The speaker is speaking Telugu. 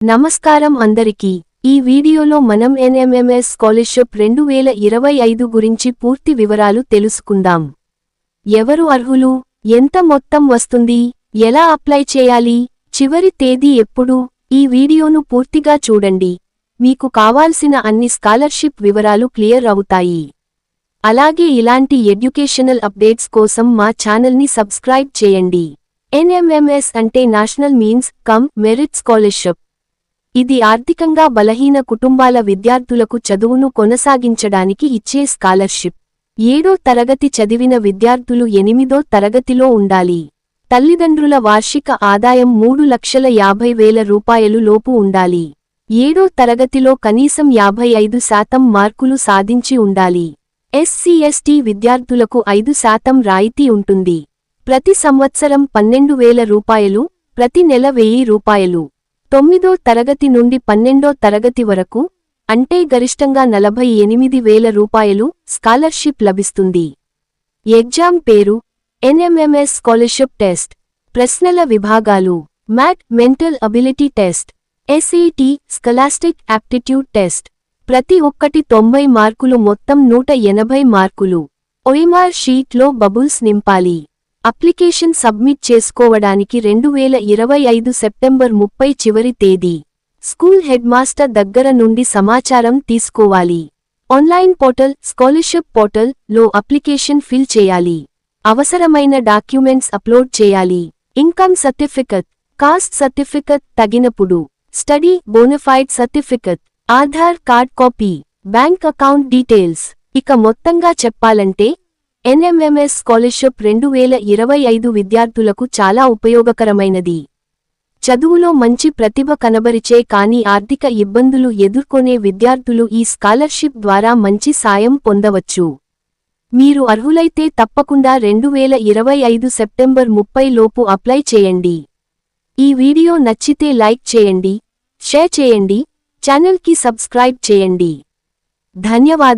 నమస్కారం అందరికీ. ఈ వీడియోలో మనం ఎన్ఎంఎంఎస్ స్కాలర్షిప్ రెండు వేల ఇరవై ఐదు గురించి పూర్తి వివరాలు తెలుసుకుందాం. ఎవరు అర్హులు? ఎంత మొత్తం వస్తుంది? ఎలా అప్లై చేయాలి? చివరి తేదీ ఎప్పుడు? ఈ వీడియోను పూర్తిగా చూడండి. మీకు కావాల్సిన అన్ని స్కాలర్షిప్ వివరాలు క్లియర్ అవుతాయి. అలాగే ఇలాంటి ఎడ్యుకేషనల్ అప్డేట్స్ కోసం మా ఛానల్ని సబ్స్క్రైబ్ చేయండి. ఎన్ఎంఎంఎస్ అంటే national means cum merit scholarship. ఇది ఆర్థికంగా బలహీన కుటుంబాల విద్యార్థులకు చదువును కొనసాగించడానికి ఇచ్చే స్కాలర్షిప్. ఏడో తరగతి చదివిన విద్యార్థులు ఎనిమిదో తరగతిలో ఉండాలి. తల్లిదండ్రుల వార్షిక ఆదాయం మూడు లక్షల యాభై వేల రూపాయలు లోపు ఉండాలి. ఏడో తరగతిలో కనీసం యాభై ఐదు శాతం మార్కులు సాధించి ఉండాలి. ఎస్సీఎస్టీ విద్యార్థులకు ఐదు శాతం రాయితీ ఉంటుంది. ప్రతి సంవత్సరం పన్నెండు వేల రూపాయలు ప్రతి నెల వెయ్యి రూపాయలు. తొమ్మిదో తరగతి నుండి పన్నెండో తరగతి వరకు అంటే గరిష్టంగా నలభై ఎనిమిది వేల రూపాయలు స్కాలర్షిప్ లభిస్తుంది. ఎగ్జామ్ పేరు ఎన్ఎంఎంఎస్ స్కాలర్షిప్ టెస్ట్. ప్రశ్నల విభాగాలు MAT mental ability test SAT scholastic aptitude test. ప్రతి ఒక్కటి తొంభై మార్కులు మొత్తం నూట ఎనభై మార్కులు. ఒయిమార్ షీట్లో బబుల్స్ నింపాలి. అప్లికేషన్ సబ్మిట్ చేసుకోవడానికి రెండు వేల ఇరవై ఐదు సెప్టెంబర్ ముప్పై చివరి తేదీ. స్కూల్ హెడ్మాస్టర్ దగ్గర నుండి సమాచారం తీసుకోవాలి. ఆన్లైన్ పోర్టల్ స్కాలర్షిప్ పోర్టల్లో అప్లికేషన్ ఫిల్ చేయాలి. అవసరమైన డాక్యుమెంట్స్ అప్లోడ్ చేయాలి. Income certificate caste certificate తగినప్పుడు study bonafide certificate Aadhaar card copy bank account details ఇక మొత్తంగా చెప్పాలంటే ఎన్ఎంఎంఎస్ స్కాలర్షిప్ రెండు వేల ఇరవై ఐదు విద్యార్థులకు చాలా ఉపయోగకరమైనది. చదువులో మంచి ప్రతిభ కనబరిచే కానీ ఆర్థిక ఇబ్బందులు ఎదుర్కొనే విద్యార్థులు ఈ స్కాలర్షిప్ ద్వారా మంచి సాయం పొందవచ్చు. మీరు అర్హులైతే తప్పకుండా రెండు వేల ఇరవై ఐదు సెప్టెంబర్ ముప్పై లోపు అప్లై చేయండి. ఈ వీడియో నచ్చితే లైక్ చేయండి షేర్ చేయండి ఛానల్కి సబ్స్క్రైబ్ చేయండి. ధన్యవాదాలు.